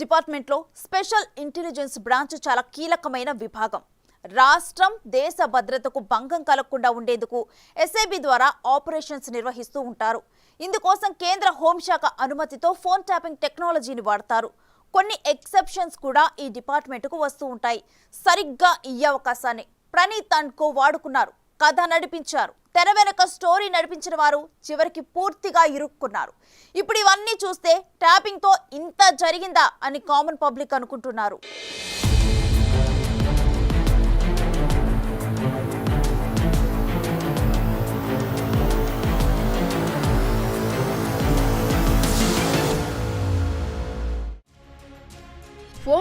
డిపార్ట్మెంట్లో special intelligence branch చాలా కీలకమైన విభాగం. రాష్ట్రం దేశ భద్రతకు భంగం కలగకుండా ఉండేందుకు ఎస్ఐబి ద్వారా ఆపరేషన్స్ నిర్వహిస్తూ ఉంటారు. ఇందుకోసం కేంద్ర హోంశాఖ అనుమతితో ఫోన్ ట్యాపింగ్ టెక్నాలజీని వాడతారు. కొన్ని ఎక్సెప్షన్స్ కూడా ఈ డిపార్ట్మెంట్కు వస్తూ ఉంటాయి. సరిగ్గా ఈ అవకాశాన్ని ప్రణీత్ అండ్కో వాడుకున్నారు. కథ నడిపించారు. తెర వెనక స్టోరీ నడిపించిన వారు చివరికి పూర్తిగా ఇరుక్కున్నారు. ఇప్పుడు ఇవన్నీ చూస్తే ట్యాపింగ్తో ఇంత జరిగిందా అని కామన్ పబ్లిక్ అనుకుంటున్నారు.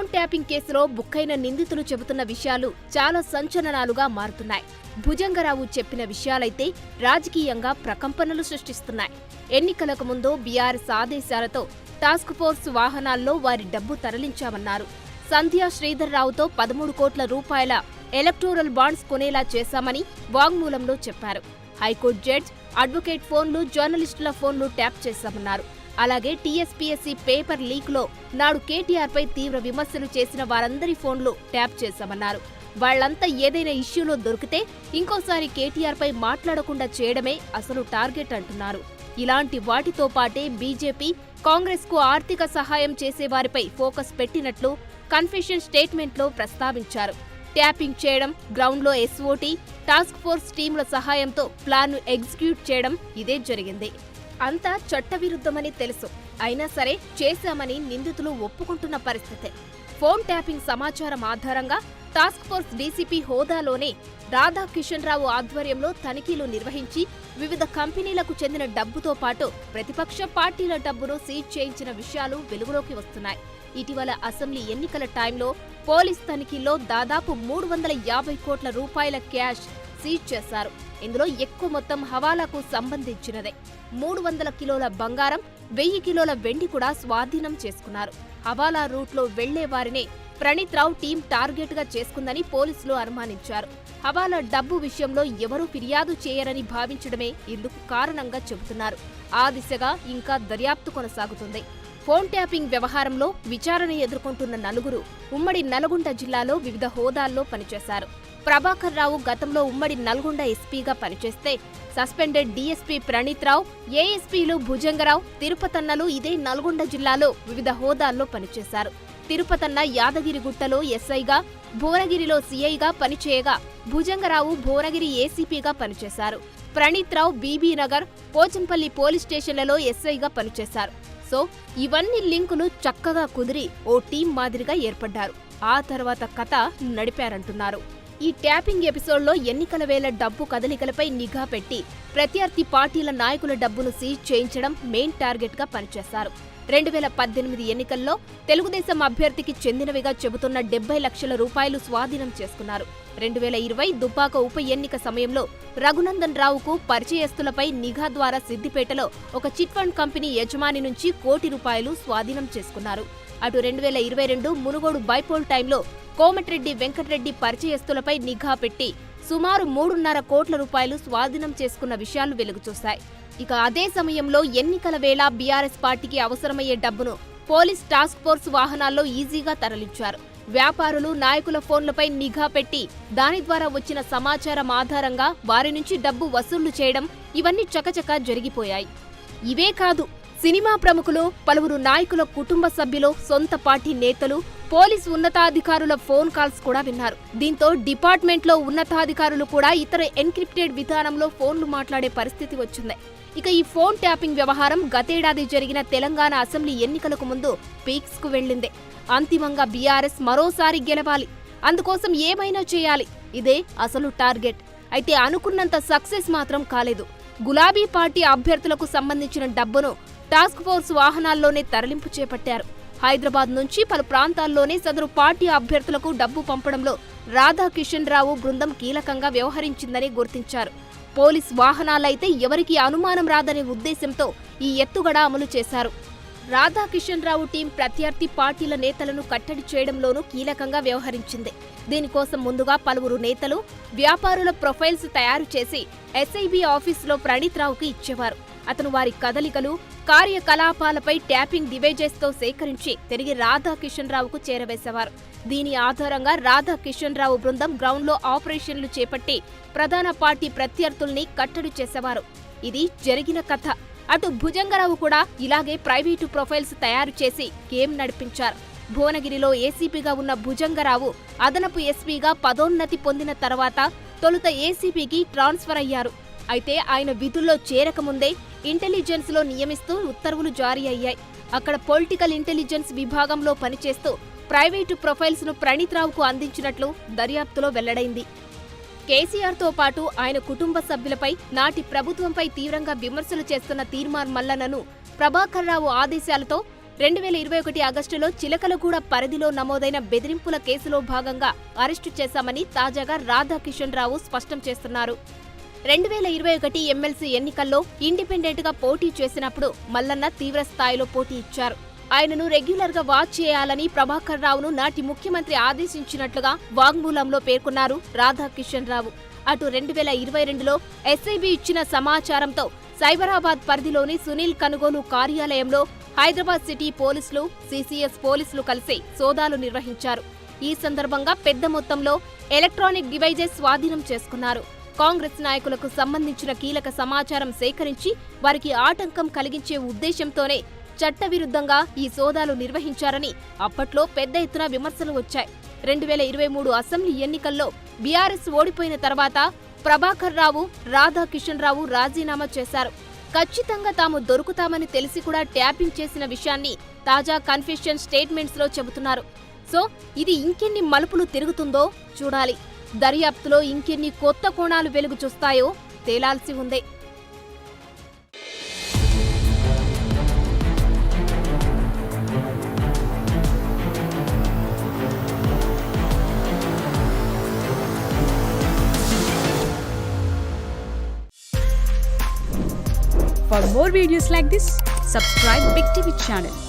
ఫోన్ ట్యాపింగ్ కేసులో బుక్కైన నిందితులు చెబుతున్న విషయాలు చాలా సంచలనాలుగా మారుతున్నాయి. భుజంగరావు చెప్పిన విషయాలైతే రాజకీయంగా ప్రకంపనలు సృష్టిస్తున్నాయి. ఎన్నికలకు ముందు బీఆర్ఎస్ ఆదేశాలతో టాస్క్ ఫోర్స్ వాహనాల్లో వారి డబ్బు తరలించామన్నారు. సంధ్యా శ్రీధర్రావుతో పదమూడు కోట్ల రూపాయల ఎలక్టోరల్ బాండ్స్ కొనేలా చేశామని వాంగ్మూలంలో చెప్పారు. హైకోర్టు జడ్జ్ అడ్వకేట్ ఫోన్లు జర్నలిస్టుల ఫోన్లు ట్యాప్ చేశామన్నారు. అలాగే టీఎస్పీఎస్సీ పేపర్ లీక్లో నాడు కేటీఆర్ పై తీవ్ర విమర్శలు చేసిన వారందరి ఫోన్లు ట్యాప్ చేశామన్నారు. వాళ్ళంతా ఏదైనా ఇష్యూలో దొరికితే ఇంకోసారి కేటీఆర్ పై మాట్లాడకుండా చేయడమే అసలు టార్గెట్ అంటున్నారు. ఇలాంటి వాటితో పాటే బీజేపీ కాంగ్రెస్కు ఆర్థిక సహాయం చేసేవారిపై ఫోకస్ పెట్టినట్లు కన్ఫెషన్ స్టేట్మెంట్లో ప్రస్తావించారు. ట్యాపింగ్ చేయడం గ్రౌండ్లో ఎస్ఓటీ టాస్క్ ఫోర్స్ టీంల సహాయంతో ప్లాన్ను ఎగ్జిక్యూట్ చేయడం ఇదే జరిగింది. అంతా చట్టవిరుద్ధమని తెలుసు. అయినా సరే చేశామని నిందితులు ఒప్పుకుంటున్న పరిస్థితే. ఫోన్ ట్యాపింగ్ సమాచారం ఆధారంగా టాస్క్ ఫోర్స్ డీసీపీ హోదాలోనే రాధాకిషన్ రావు ఆధ్వర్యంలో తనిఖీలు నిర్వహించి వివిధ కంపెనీలకు చెందిన డబ్బుతో పాటు ప్రతిపక్ష పార్టీల డబ్బును సీజ్ చేయించిన విషయాలు వెలుగులోకి వస్తున్నాయి. ఇటీవల అసెంబ్లీ ఎన్నికల టైంలో పోలీస్ తనిఖీల్లో దాదాపు మూడు వందల యాభై కోట్ల రూపాయల క్యాష్ సీజ్ చేశారు. ఇందులో ఎక్కువ మొత్తం హవాలాకు సంబంధించినదే. మూడు వందల కిలోల బంగారం వెయ్యి కిలోల వెండి కూడా స్వాధీనం చేసుకున్నారు. హవాలా రూట్లో వెళ్ళే వారినే ప్రణీత్ రావు టీం టార్గెట్గా చేసుకుందని పోలీసులు అనుమానించారు. హవాలా డబ్బు విషయంలో ఎవరూ ఫిర్యాదు చేయరని భావించడమే ఇందుకు కారణంగా చెబుతున్నారు. ఆ దిశగా ఇంకా దర్యాప్తు కొనసాగుతుంది. ఫోన్ ట్యాపింగ్ వ్యవహారంలో విచారణ ఎదుర్కొంటున్న నలుగురు ఉమ్మడి నల్గొండ జిల్లాలో వివిధ హోదాల్లో పనిచేశారు. ప్రభాకర్ రావు గతంలో ఉమ్మడి నల్గొండ ఎస్పీగా పనిచేస్తే సస్పెండెడ్ డీఎస్పీ ప్రణీత్ రావు ఏఎస్పీలు భుజంగరావు తిరుపతన్నలు ఇదే నల్గొండ జిల్లాలో వివిధ హోదాల్లో పనిచేశారు. తిరుపతన్న యాదగిరిగుట్టలో ఎస్ఐగా భువనగిరిలో సీఐగా పనిచేయగా భుజంగరావు భువనగిరి ఏసీపీగా పనిచేశారు. ప్రణీత్ రావు పోచంపల్లి పోలీస్ స్టేషన్లలో ఎస్ఐగా పనిచేశారు. సో ఇవన్నీ లింకులు చక్కగా కుదిరి ఓ టీం మాదిరిగా ఏర్పడ్డారు. ఆ తర్వాత కథ నడిపారంటున్నారు. ఈ ట్యాపింగ్ ఎపిసోడ్లో ఎన్నికల వేళ డబ్బు కదలికలపై నిఘా పెట్టి ప్రత్యర్థి పార్టీల నాయకుల డబ్బును సీజ్ చేయించడం మెయిన్ టార్గెట్గా పనిచేశారు. రెండు వేల పద్దెనిమిది ఎన్నికల్లో తెలుగుదేశం అభ్యర్థికి చెందినవిగా చెబుతున్న డెబ్బై లక్షల రూపాయలు స్వాధీనం చేసుకున్నారు. రెండు వేల ఇరవై దుబ్బాక ఉప ఎన్నిక సమయంలో రఘునందన్ రావుకు పరిచయస్తులపై నిఘా ద్వారా సిద్దిపేటలో ఒక చిట్ ఫండ్ కంపెనీ యజమాని నుంచి కోటి రూపాయలు స్వాధీనం చేసుకున్నారు. అటు రెండు వేల ఇరవై రెండు మునుగోడు బైపోల్ టైంలో కోమటిరెడ్డి వెంకటరెడ్డి పరిచయస్తులపై నిఘా పెట్టి సుమారు మూడున్నర కోట్ల రూపాయలు స్వాధీనం చేసుకున్న విషయాలు వెలుగుచూశాయి. ఇక అదే సమయంలో ఎన్నికల వేళ బీఆర్ఎస్ పార్టీకి అవసరమయ్యే డబ్బును పోలీస్ టాస్క్ ఫోర్స్ వాహనాల్లో ఈజీగా తరలించారు. వ్యాపారులు నాయకుల ఫోన్లపై నిఘా పెట్టి దాని ద్వారా వచ్చిన సమాచారం ఆధారంగా వారి నుంచి డబ్బు వసూళ్ళు చేయడం ఇవన్నీ చకచకా జరిగిపోయాయి. ఇవే కాదు సినిమా ప్రముఖులు పలువురు నాయకుల కుటుంబ సభ్యులు సొంత పార్టీ నేతలు పోలీస్ ఉన్నతాధికారుల ఫోన్ కాల్స్ కూడా విన్నారు. దీంతో డిపార్ట్మెంట్లో ఉన్నతాధికారులు కూడా ఇతర ఎన్క్రిప్టెడ్ విధానంలో ఫోన్లు మాట్లాడే పరిస్థితి వచ్చింది. ఇక ఈ ఫోన్ ట్యాపింగ్ వ్యవహారం గతేడాది జరిగిన తెలంగాణ అసెంబ్లీ ఎన్నికలకు ముందు పీక్స్కు వెళ్ళింది. అంతిమంగా బీఆర్ఎస్ మరోసారి గెలవాలి. అందుకోసం ఏమైనా చేయాలి. ఇదే అసలు టార్గెట్. అయితే అనుకున్నంత సక్సెస్ మాత్రం కాలేదు. గులాబీ పార్టీ అభ్యర్థులకు సంబంధించిన డబ్బును టాస్క్ ఫోర్స్ వాహనాల్లోనే తరలింపు చేపట్టారు. హైదరాబాద్ నుంచి పలు ప్రాంతాల్లోనే సదరు పార్టీ అభ్యర్థులకు డబ్బు పంపడంలో రాధాకిషన్ రావు బృందం కీలకంగా వ్యవహరించిందని గుర్తించారు. పోలీస్ వాహనాలైతే ఎవరికి అనుమానం రాదనే ఉద్దేశంతో ఈ ఎత్తుగడ అమలు చేశారు. రాధాకిషన్ రావు టీం ప్రత్యర్థి పార్టీల నేతలను కట్టడి చేయడంలోనూ కీలకంగా వ్యవహరించింది. దీనికోసం ముందుగా పలువురు నేతలు వ్యాపారుల ప్రొఫైల్స్ తయారు చేసి ఎస్ఐబి ఆఫీసులో ప్రణీత్ రావుకి ఇచ్చేవారు. అతను వారి కదలికలు కార్యకలాపాలపై ట్యాపింగ్ డివైజెస్తో సేకరించి తిరిగి రాధాకిషన్ రావుకు చేరవేసేవారు. దీని ఆధారంగా రాధాకిషన్ రావు బృందం గ్రౌండ్లో ఆపరేషన్లు చేపట్టి ప్రధాన పార్టీ ప్రత్యర్థుల్ని కట్టడి చేసేవారు. ఇది జరిగిన కథ. అటు భుజంగరావు కూడా ఇలాగే ప్రైవేటు ప్రొఫైల్స్ తయారు చేసి గేమ్ నడిపించారు. భువనగిరిలో ఏసీపీగా ఉన్న భుజంగరావు అదనపు ఎస్పీగా పదోన్నతి పొందిన తర్వాత తొలుత ఏసీపీకి ట్రాన్స్ఫర్ అయ్యారు. అయితే ఆయన విధుల్లో చేరకముందే ఇంటెలిజెన్స్లో నియమిస్తూ ఉత్తర్వులు జారీ అయ్యాయి. అక్కడ పొలిటికల్ ఇంటెలిజెన్స్ విభాగంలో పనిచేస్తూ ప్రైవేటు ప్రొఫైల్స్ను ప్రణీత్ రావుకు అందించినట్లు దర్యాప్తులో వెల్లడైంది. కేసీఆర్తో పాటు ఆయన కుటుంబ సభ్యులపై నాటి ప్రభుత్వంపై తీవ్రంగా విమర్శలు చేస్తున్న తీర్మాన్ మల్లన్నను ప్రభాకర్ రావు ఆదేశాలతో రెండు వేల ఇరవై ఒకటి ఆగస్టులో చిలకలగూడ పరిధిలో నమోదైన బెదిరింపుల కేసులో భాగంగా అరెస్టు చేశామని తాజాగా రాధాకిషన్ రావు స్పష్టం చేస్తున్నారు. రెండు వేల ఇరవై ఒకటి ఎమ్మెల్సీ ఎన్నికల్లో ఇండిపెండెంట్గా పోటీ చేసినప్పుడు మల్లన్న తీవ్ర స్థాయిలో పోటీ ఇచ్చారు. ఆయనను రెగ్యులర్గా వాచ్ చేయాలని ప్రభాకర్ రావును నాటి ముఖ్యమంత్రి ఆదేశించినట్లుగా వాగ్మూలంలో పేర్కొన్నారు రాధాకిషన్ రావు. అటు రెండు వేల ఇరవై రెండులో ఎస్ఐబి ఇచ్చిన సమాచారంతో సైబరాబాద్ పరిధిలోని సునీల్ కనుగోలు కార్యాలయంలో హైదరాబాద్ సిటీ పోలీసులు సిసిఎస్ పోలీసులు కలిసి సోదాలు నిర్వహించారు. ఈ సందర్భంగా పెద్ద మొత్తంలో ఎలక్ట్రానిక్ డివైజెస్ స్వాధీనం చేసుకున్నారు. కాంగ్రెస్ నాయకులకు సంబంధించిన కీలక సమాచారం సేకరించి వారికి ఆటంకం కలిగించే ఉద్దేశంతోనే చట్టవిరుద్ధంగా ఈ సోదాలు నిర్వహించారని అప్పట్లో పెద్ద ఎత్తున విమర్శలు వచ్చాయి. రెండు వేల ఇరవై మూడు అసెంబ్లీ ఎన్నికల్లో బీఆర్ఎస్ ఓడిపోయిన తర్వాత ప్రభాకర్ రావు రాధాకిషన్ రావు రాజీనామా చేశారు. ఖచ్చితంగా తాము దొరుకుతామని తెలిసి కూడా ట్యాపింగ్ చేసిన విషయాన్ని తాజా కన్ఫెషన్ స్టేట్మెంట్స్లో చెబుతున్నారు. సో ఇది ఇంకెన్ని మలుపులు తిరుగుతుందో చూడాలి. దర్యాప్తులో ఇంకెన్ని కొత్త కోణాలు వెలుగు చూస్తాయో తేలాల్సి ఉంది For more videos like this, subscribe Big TV channel